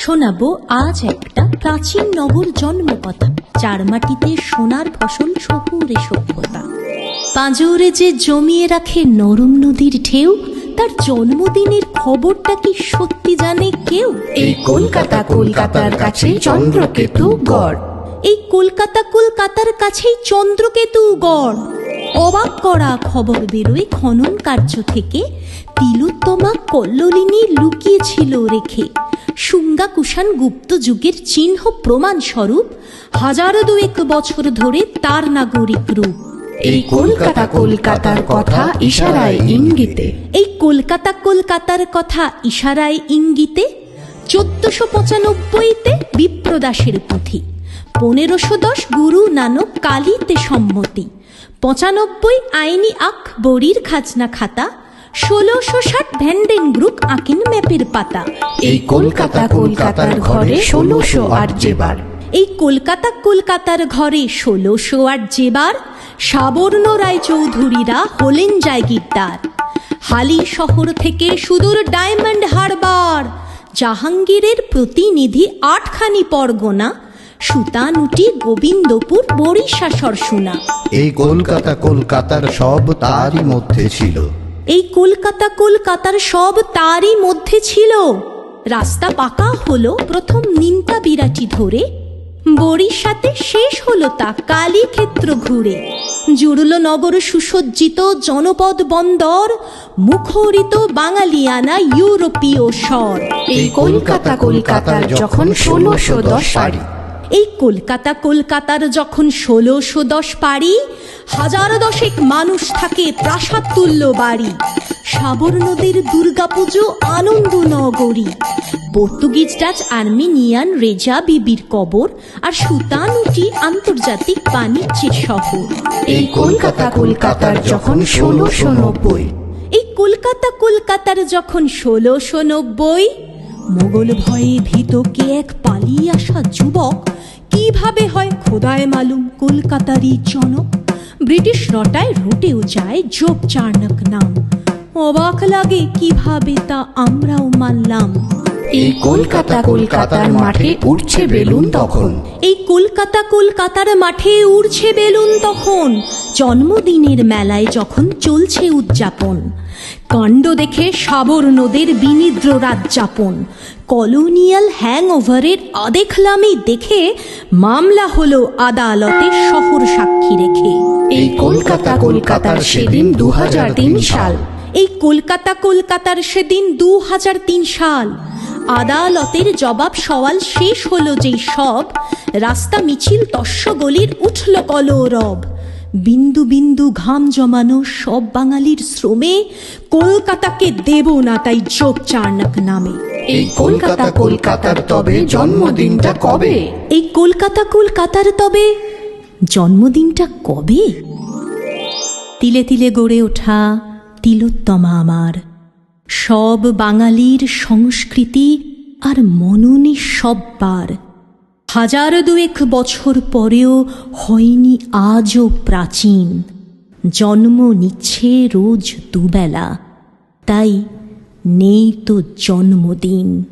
শোনাবো আজ একটা প্রাচীন নগর জন্মকথা। চার মাটিতে সোনার ফসল শহুরে সভ্যতা। পাঁজরে যে জমিয়ে রাখে নরম নদীর ঢেউ তার জন্মদিনের খবরটা কি সত্যি জানে কেউ? এই কলকাতা কলকাতার কাছে চন্দ্রকেতু গড়। এই কলকাতা কলকাতার কাছেই চন্দ্রকেতু গড়। অবাক করা খবর বেরোয় খনন কার্য থেকে। তিলোত্তমা কল্লোলিনী লুকিয়েছিল রেখে। শুঙ্গা কুষাণ গুপ্ত যুগের চিহ্ন প্রমাণ স্বরূপ হাজারো দুয়েক বছর ধরে তার নাগরিক রূপ। এই কলকাতা কলকাতার কথা ইশারায় ইঙ্গিতে। এই কলকাতা কলকাতার কথা ইশারায় ইঙ্গিতে চোদ্দশো পঁচানব্বইতে বিপ্রদাসের পুঁথি পনেরোশো দশ গুরু নানক কালিতে সম্মতি পঁচানব্বই আইনি আক বড়ির খাজনা খাতা ষোলোশো ষাট ভ্যান্ডেন গ্রুপ আকিন ম্যাপের পাতা। এই কলকাতা কলকাতার ঘরে ষোলোশো আট যেবার। এই কলকাতা কলকাতার ঘরে ষোলোশো আট যেবার সাবর্ণ রায় চৌধুরীরা হলেন জায়গিরদার। হালি শহর থেকে সুদূর ডায়মন্ড হারবার জাহাঙ্গীরের প্রতিনিধি আটখানি পরগনা সুতানুটি গোবিন্দপুর বরিশা সরসুনা এই কলকাতা কলকাতার সব তারই মধ্যে ছিল। এই কলকাতা কলকাতার সব তারই মধ্যে ছিল। রাস্তা পাকা হলো প্রথম নিমতা বিরাটি ধরে। বরিশাতে শেষ হলো তা কালীক্ষেত্র ঘুরে। জুড়ল নগর সুসজ্জিত জনপদ বন্দর, মুখরিত বাঙালিয়ানা ইউরোপীয় স্বর। এই কলকাতা কলকাতার যখন ষোলোশো দশ পারি এই কলকাতা কলকাতার যখন ষোলোশো দশ পারি হাজার দশেক মানুষ থাকে প্রাসাদ তুল্য বাড়ি। সাবর নদীর দুর্গাপুজো আনন্দ নগরী পর্তুগিজ ডাচ আর্মেনিয়ান রেজা বিবির কবর আর সুতানুটি আন্তর্জাতিক বাণিজ্যের শহর। এই কলকাতা কলকাতার যখন ষোলোশো নব্বই। এই কলকাতা কলকাতার যখন ষোলোশো নব্বই মোগল ভয়ে ভীতকে এক পালিয়ে আসা যুবক? কীভাবে হয় খোদায় মালুম কলকাতারই জনক? ব্রিটিশ রটায় রুটেও যায় যোগ চার্নক নাম। অবাক লাগে কীভাবে তা আমরাও মানলাম। এই কলকাতা কলকাতার মাঠে উঠছে বেলুন তখন। এই কলকাতা কলকাতার মাঠে উড়ছে বেলুন তখন। জন্মদিনের মেলায় যখন চলছে উদযাপন কাণ্ড দেখে সাবর নদের বিনিদ্র রাত যাপন কলোনিয়াল হ্যাংওভারের আদেখলামি দেখে মামলা হলো আদালতে শহর সাক্ষী রেখে। এই কলকাতা কলকাতার সেদিন দু তিন সাল। এই কলকাতা কলকাতার সেদিন দু হাজার তিন সাল। আদালতের জবাব সওয়াল শেষ হলো যেই সব রাস্তা মিছিল তস্য গলির উঠল কলরব। বিন্দু বিন্দু ঘাম জমানো সব বাঙালির শ্রমে কলকাতাকে দেব না তাই যোগ চার্নক নামে। এই কলকাতা কলকাতার তবে জন্মদিনটা কবে? এই কলকাতা কলকাতার তবে জন্মদিনটা কবে? তিলে তিলে গড়ে ওঠা তিলোত্তমা আমার। সব বাঙালির সংস্কৃতি আর মননে সববার হাজার দুয়েক বছর পরেও হয়নি আজও প্রাচীন। জন্ম নিচ্ছে রোজ দুবেলা। তাই নেই তো জন্মদিন।